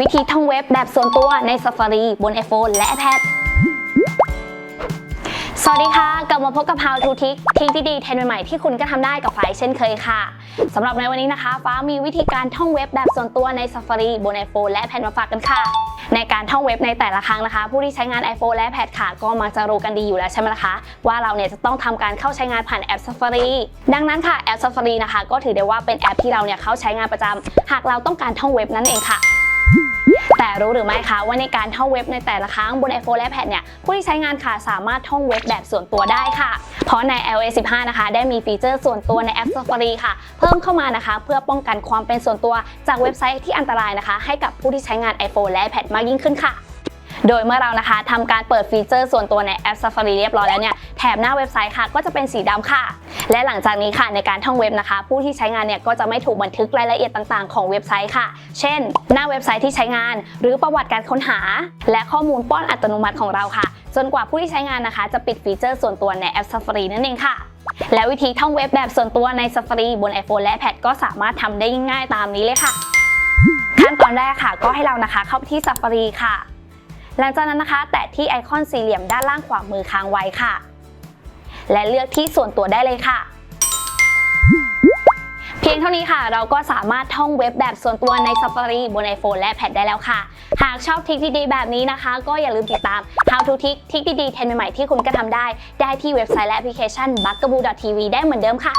วิธีท่องเว็บแบบส่วนตัวใน Safari บน iPhone และ iPad สวัสดีค่ะ กลับมาพบกับ How to Tick ทิกที่ดีเทรนใหม่ๆที่คุณก็ทำได้กับฝ่ายเช่นเคยค่ะสำหรับในวันนี้นะคะ ฟ้ามีวิธีการท่องเว็บแบบส่วนตัวใน Safari บน iPhone และ iPad มาฝากกันค่ะ ในการท่องเว็บในแต่ละครั้งนะคะ ผู้ที่ใช้งาน iPhone และ iPad ค่ะ ก็มักจะรู้กันดีอยู่แล้วใช่ไหมล่ะคะ ว่าเราเนี่ยจะต้องทำการเข้าใช้งานผ่านแอป Safari ดังนั้นค่ะแอป Safari นะคะ ก็ถือได้ว่าเป็นแอปที่เราเนี่ยเข้าใช้งานประจำหากเราต้องการท่องเว็บนั่นเองค่ะ แต่รู้หรือไม่คะว่าในการท่องเว็บในแต่ละครั้งบน iPhone และ iPad เนี่ยผู้ที่ใช้งานค่ะสามารถท่องเว็บแบบส่วนตัวได้ค่ะ เพราะใน iOS 15 นะคะ ได้มีฟีเจอร์ส่วนตัวในแอป Safari ค่ะ เพิ่มเข้ามานะคะ เพื่อป้องกันความเป็นส่วนตัวจากเว็บไซต์ที่อันตรายนะคะ ให้กับผู้ที่ใช้งาน iPhone และ iPad มากยิ่งขึ้นค่ะโดยเมื่อเรานะคะทำการเปิดฟีเจอร์ส่วนตัวในแอป Safari เรียบร้อยแล้วเนี่ย แถบหน้าเว็บไซต์ค่ะ ก็จะเป็นสีดำค่ะ และหลังจากนี้ค่ะในการท่องเว็บนะคะ ผู้ที่ใช้งานเนี่ยก็จะไม่ถูกบันทึกรายละเอียดต่างๆ ของเว็บไซต์ค่ะ เช่น หน้าเว็บไซต์ที่ใช้งาน หรือประวัติการค้นหา และข้อมูลป้อนอัตโนมัติของเราค่ะ จนกว่าผู้ที่ใช้งานนะคะ จะปิดฟีเจอร์ส่วนตัวในแอป Safari นั่นเองค่ะและวิธีท่องเว็บแบบส่วนตัวใน Safari บน iPhone และ iPad ก็สามารถทำได้ง่ายๆตามนี้เลยค่ะ ขั้นตอนแรกค่ะ ก็ให้เรานะคะเข้าไปที่ Safari ค่ะ หลังจากนั้นนะคะ แตะที่ไอคอนสี่เหลี่ยมด้านล่างขวามือค้างไว้ค่ะ และเลือกที่ส่วนตัวได้เลยค่ะ เพียงเท่านี้ค่ะ เราก็สามารถท่องเว็บแบบส่วนตัวใน Safari บน iPhone และ iPad ได้แล้วค่ะ หากชอบทริคดีๆแบบนี้นะคะ ก็อย่าลืมติดตาม How to Tik ทริคดีๆเทรนใหม่ๆที่คุณก็ทำได้ ได้ที่เว็บไซต์และแอปพลิเคชัน b u g a b o o TV ได้เหมือนเดิมค่ะ